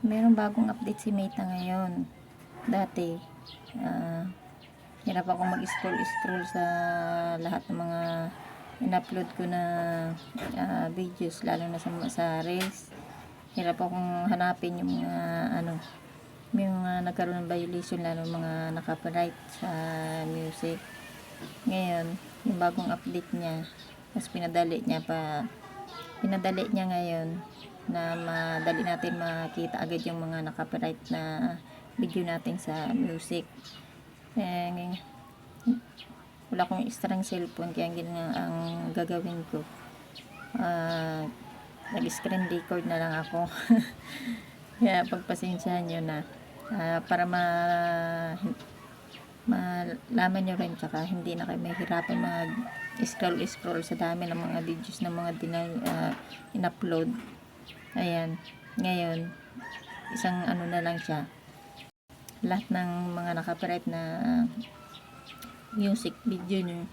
Meron bagong update si Mate na ngayon. Dati, ah, hirap ako mag-scroll-scroll sa lahat ng mga in-upload ko na ah, videos, lalo na sa, sa Reels. Hirap akong hanapin yung mga, ano, yung mga nagkaroon ng violation, lalo mga nakapiright sa music. Ngayon, yung bagong update niya, mas pinadali niya pa, pinadali niya ngayon na madali natin makita agad yung mga nakapiright na video natin sa music. Ngay- wala akong extrang cellphone kaya gina- ang gagawin ko. Ah, nag-screen record na lang ako. Kaya pagpasensyahan nyo na. Ah, para ma malaman nyo rin tsaka hindi na kayo mahirapan mag scroll scroll sa dami ng mga videos ng mga dinay, ah, in-upload ayan. Ngayon isang ano na lang siya. Lahat ng mga nakapiright na music video nyo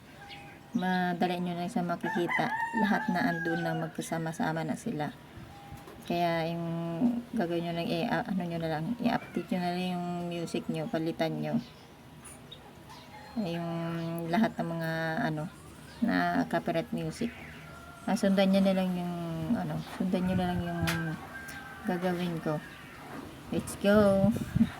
madali nyo na siya makikita. Lahat na andun na magkasama-sama na sila. Kaya yung gagawin nyo lang i ano nyo na lang i-update nyo na lang yung music nyo palitan nyo. Yung lahat ng mga ano na copyright music. Sundan nyo na lang yung ano sundan nyo na lang yung gagawin ko. Let's go